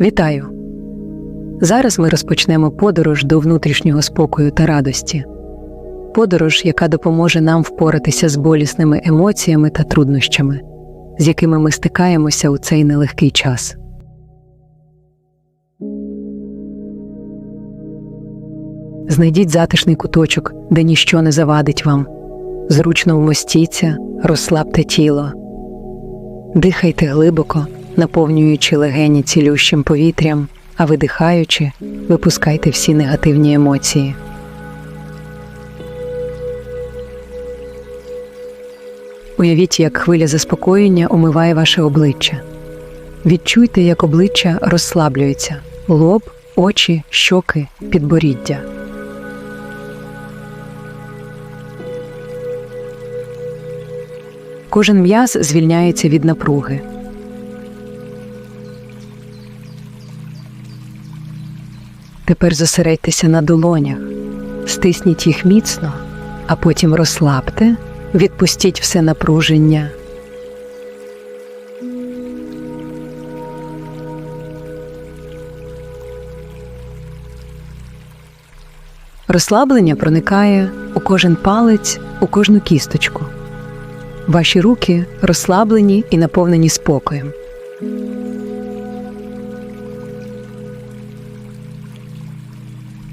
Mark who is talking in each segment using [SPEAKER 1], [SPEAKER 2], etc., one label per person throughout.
[SPEAKER 1] Вітаю! Зараз ми розпочнемо подорож до внутрішнього спокою та радості. Подорож, яка допоможе нам впоратися з болісними емоціями та труднощами, з якими ми стикаємося у цей нелегкий час. Знайдіть затишний куточок, де ніщо не завадить вам. Зручно вмостіться, розслабте тіло. Дихайте глибоко, наповнюючи легені цілющим повітрям, а видихаючи, випускайте всі негативні емоції. Уявіть, як хвиля заспокоєння омиває ваше обличчя. Відчуйте, як обличчя розслаблюється лоб, очі, щоки, підборіддя. Кожен м'яз звільняється від напруги. Тепер зосередьтеся на долонях, стисніть їх міцно, а потім розслабте, відпустіть все напруження. Розслаблення проникає у кожен палець, у кожну кісточку. Ваші руки розслаблені і наповнені спокоєм.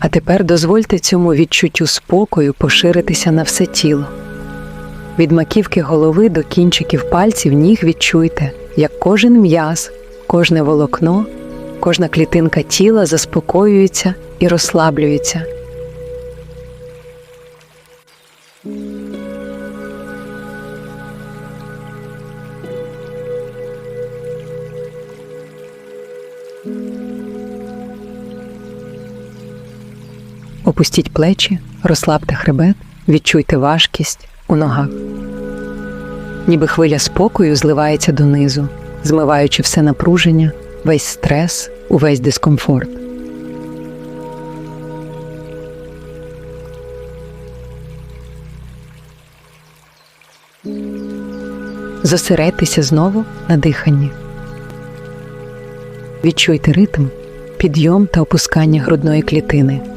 [SPEAKER 1] А тепер дозвольте цьому відчуттю спокою поширитися на все тіло. Від маківки голови до кінчиків пальців ніг відчуйте, як кожен м'яз, кожне волокно, кожна клітинка тіла заспокоюється і розслаблюється. Опустіть плечі, розслабте хребет, відчуйте важкість у ногах. Ніби хвиля спокою зливається донизу, змиваючи все напруження, весь стрес, увесь дискомфорт. Зосередьтеся знову на диханні. Відчуйте ритм, підйом та опускання грудної клітини.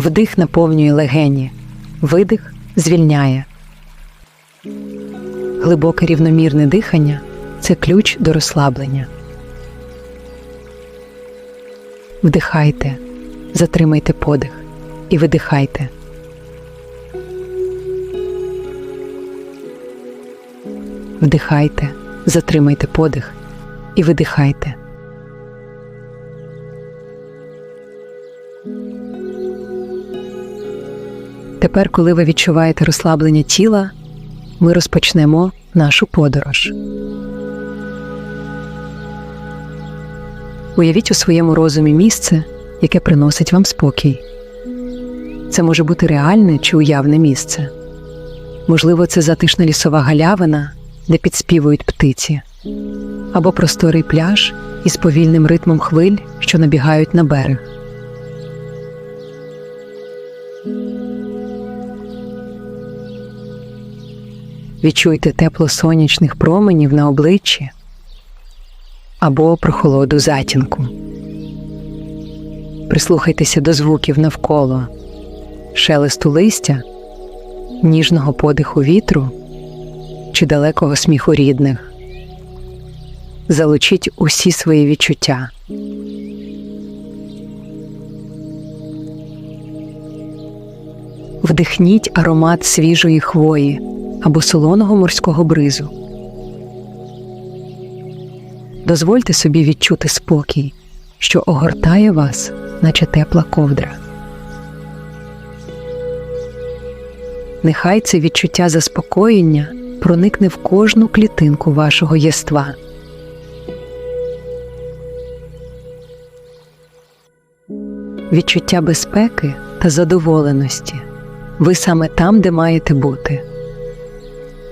[SPEAKER 1] Вдих наповнює легені, видих звільняє. Глибоке рівномірне дихання це ключ до розслаблення. Вдихайте, затримайте подих і видихайте. Вдихайте, затримайте подих і видихайте. Тепер, коли ви відчуваєте розслаблення тіла, ми розпочнемо нашу подорож. Уявіть у своєму розумі місце, яке приносить вам спокій. Це може бути реальне чи уявне місце. Можливо, це затишна лісова галявина, де підспівують птиці, або просторий пляж із повільним ритмом хвиль, що набігають на берег. Відчуйте тепло сонячних променів на обличчі або прохолоду затінку. Прислухайтеся до звуків навколо, шелесту листя, ніжного подиху вітру чи далекого сміху рідних. Залучіть усі свої відчуття. Вдихніть аромат свіжої хвої або солоного морського бризу. Дозвольте собі відчути спокій, що огортає вас, наче тепла ковдра. Нехай це відчуття заспокоєння проникне в кожну клітинку вашого єства. Відчуття безпеки та задоволеності. Ви саме там, де маєте бути.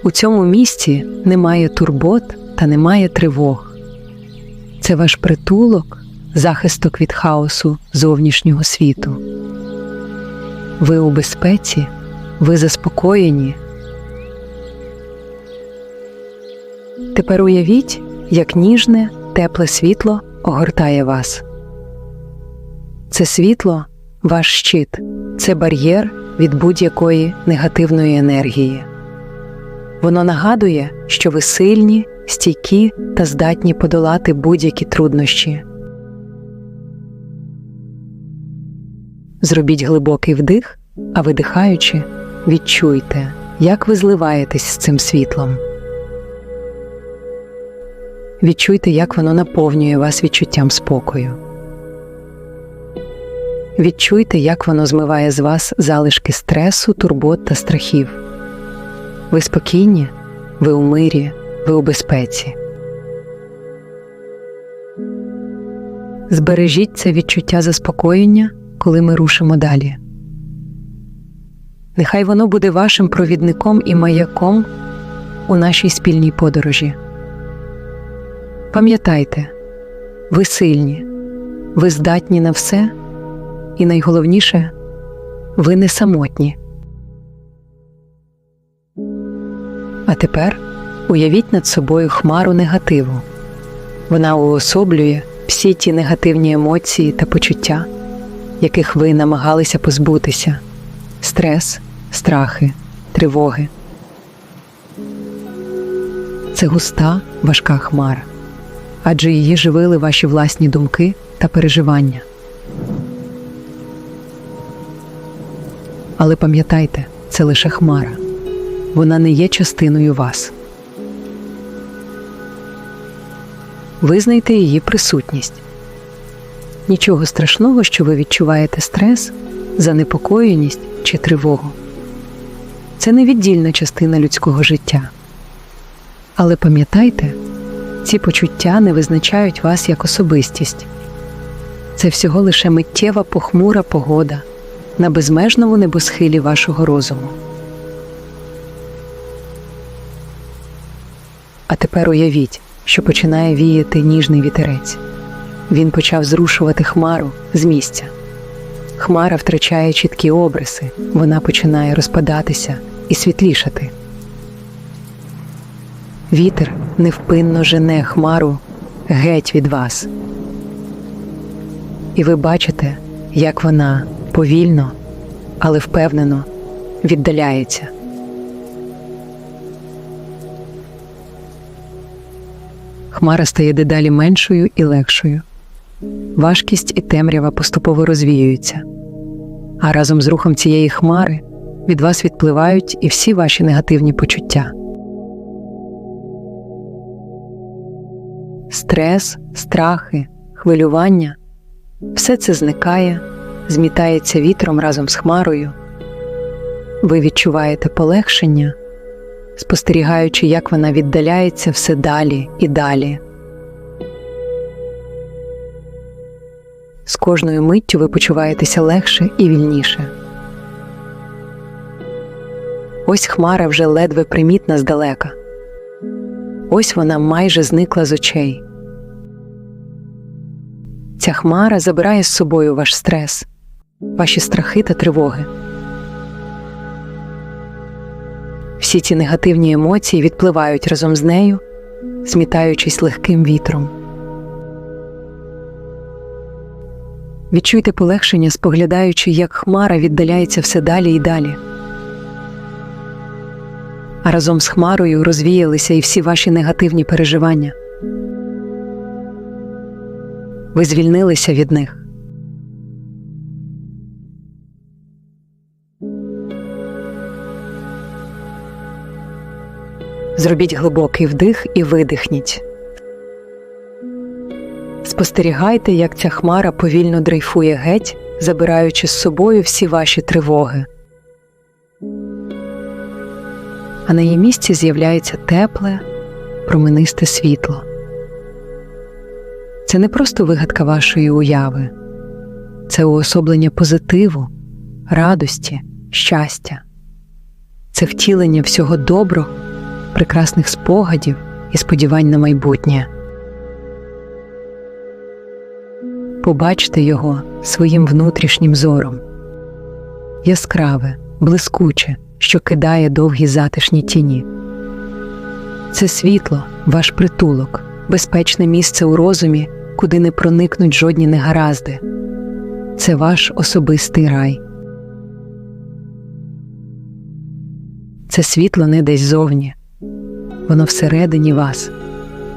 [SPEAKER 1] У цьому місці немає турбот та немає тривог. Це ваш притулок, захисток від хаосу зовнішнього світу. Ви у безпеці, ви заспокоєні. Тепер уявіть, як ніжне, тепле світло огортає вас. Це світло ваш щит, це бар'єр від будь-якої негативної енергії. Воно нагадує, що ви сильні, стійкі та здатні подолати будь-які труднощі. Зробіть глибокий вдих, а видихаючи, відчуйте, як ви зливаєтесь з цим світлом. Відчуйте, як воно наповнює вас відчуттям спокою. Відчуйте, як воно змиває з вас залишки стресу, турбот та страхів. Ви спокійні, ви у мирі, ви у безпеці. Збережіть це відчуття заспокоєння, коли ми рушимо далі. Нехай воно буде вашим провідником і маяком у нашій спільній подорожі. Пам'ятайте, ви сильні, ви здатні на все, і найголовніше, ви не самотні. А тепер уявіть над собою хмару негативу. Вона уособлює всі ті негативні емоції та почуття, яких ви намагалися позбутися стрес, страхи, тривоги. Це густа, важка хмара, адже її живили ваші власні думки та переживання. Але пам'ятайте, це лише хмара, вона не є частиною вас. Визнайте її присутність. Нічого страшного, що ви відчуваєте стрес, занепокоєність чи тривогу. Це невіддільна частина людського життя. Але пам'ятайте, ці почуття не визначають вас як особистість. Це всього лише миттєва похмура погода на безмежному небосхилі вашого розуму. Тепер уявіть, що починає віяти ніжний вітерець. Він почав зрушувати хмару з місця. Хмара втрачає чіткі обриси, вона починає розпадатися і світлішати. Вітер невпинно жене хмару геть від вас. І ви бачите, як вона повільно, але впевнено віддаляється. Хмара стає дедалі меншою і легшою. Важкість і темрява поступово розвіюються, а разом з рухом цієї хмари від вас відпливають і всі ваші негативні почуття. Стрес, страхи, хвилювання все це зникає, змітається вітром разом з хмарою. Ви відчуваєте полегшення, спостерігаючи, як вона віддаляється все далі і далі. З кожною миттю ви почуваєтеся легше і вільніше. Ось хмара вже ледве примітна здалека. Ось вона майже зникла з очей. Ця хмара забирає з собою ваш стрес, ваші страхи та тривоги. Всі ці негативні емоції відпливають разом з нею, змітаючись легким вітром. Відчуйте полегшення, споглядаючи, як хмара віддаляється все далі і далі. А разом з хмарою розвіялися і всі ваші негативні переживання. Ви звільнилися від них. Зробіть глибокий вдих і видихніть. Спостерігайте, як ця хмара повільно дрейфує геть, забираючи з собою всі ваші тривоги. А на її місці з'являється тепле, променисте світло. Це не просто вигадка вашої уяви, це уособлення позитиву, радості, щастя, це втілення всього доброго, прекрасних спогадів і сподівань на майбутнє. Побачте його своїм внутрішнім зором яскраве, блискуче, що кидає довгі затишні тіні. Це світло, ваш притулок, безпечне місце у розумі, куди не проникнуть жодні негаразди. Це ваш особистий рай. Це світло не десь зовні, воно всередині вас,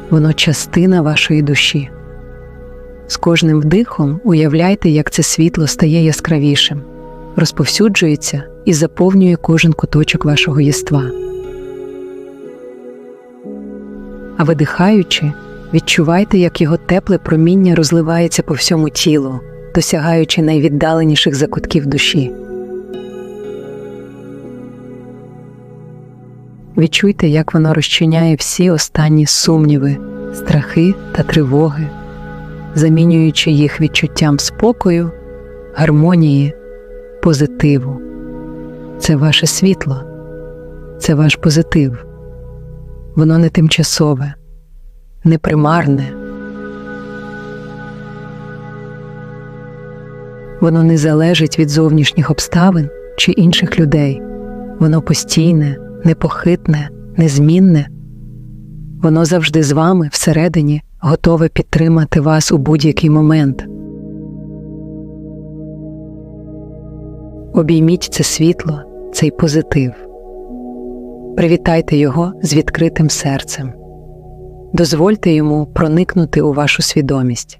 [SPEAKER 1] воно частина вашої душі. З кожним вдихом уявляйте, як це світло стає яскравішим, розповсюджується і заповнює кожен куточок вашого єства. А видихаючи, відчувайте, як його тепле проміння розливається по всьому тілу, досягаючи найвіддаленіших закутків душі. Відчуйте, як воно розчиняє всі останні сумніви, страхи та тривоги, замінюючи їх відчуттям спокою, гармонії, позитиву. Це ваше світло, це ваш позитив. Воно не тимчасове, не примарне. Воно не залежить від зовнішніх обставин чи інших людей. Воно постійне, непохитне, незмінне. Воно завжди з вами всередині, готове підтримати вас у будь-який момент. Обійміть це світло, цей позитив. Привітайте його з відкритим серцем. Дозвольте йому проникнути у вашу свідомість.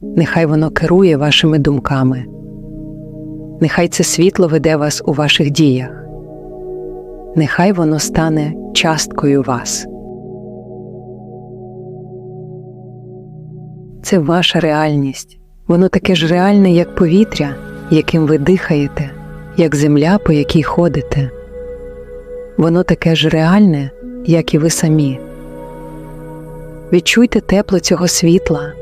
[SPEAKER 1] Нехай воно керує вашими думками. Нехай це світло веде вас у ваших діях. Нехай воно стане часткою вас. Це ваша реальність. Воно таке ж реальне, як повітря, яким ви дихаєте, як земля, по якій ходите. Воно таке ж реальне, як і ви самі. Відчуйте тепло цього світла,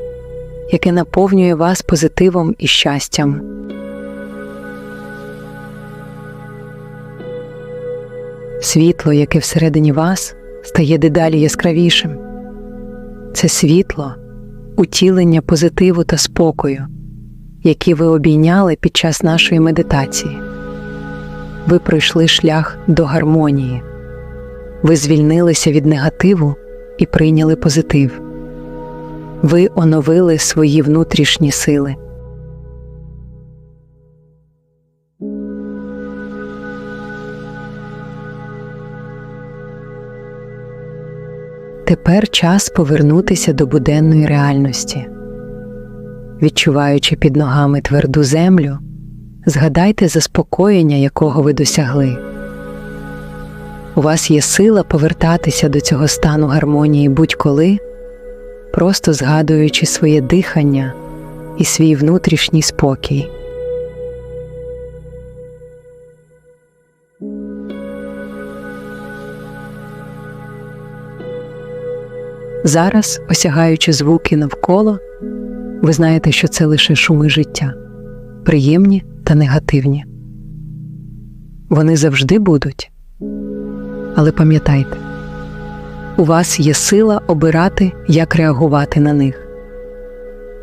[SPEAKER 1] яке наповнює вас позитивом і щастям. Світло, яке всередині вас, стає дедалі яскравішим. Це світло, утілення позитиву та спокою, які ви обійняли під час нашої медитації. Ви пройшли шлях до гармонії, ви звільнилися від негативу і прийняли позитив. Ви оновили свої внутрішні сили. Тепер час повернутися до буденної реальності. Відчуваючи під ногами тверду землю, згадайте заспокоєння, якого ви досягли. У вас є сила повертатися до цього стану гармонії будь-коли, просто згадуючи своє дихання і свій внутрішній спокій. Зараз, осягаючи звуки навколо, ви знаєте, що це лише шуми життя, приємні та негативні. Вони завжди будуть. Але пам'ятайте, у вас є сила обирати, як реагувати на них.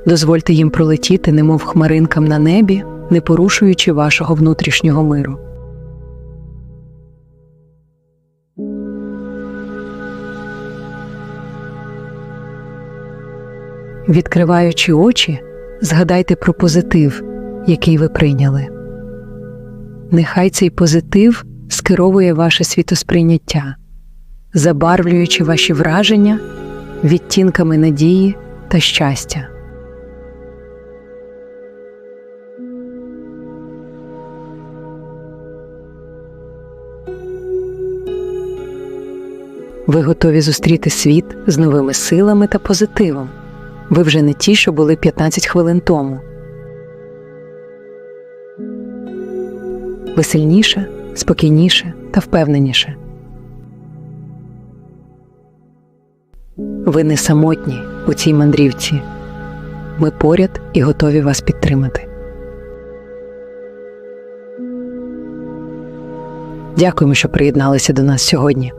[SPEAKER 1] Дозвольте їм пролетіти, немов хмаринкам на небі, не порушуючи вашого внутрішнього миру. Відкриваючи очі, згадайте про позитив, який ви прийняли. Нехай цей позитив скеровує ваше світосприйняття, забарвлюючи ваші враження відтінками надії та щастя. Ви готові зустріти світ з новими силами та позитивом. Ви вже не ті, що були 15 хвилин тому. Ви сильніше, спокійніше та впевненіше. Ви не самотні у цій мандрівці. Ми поряд і готові вас підтримати. Дякуємо, що приєдналися до нас сьогодні.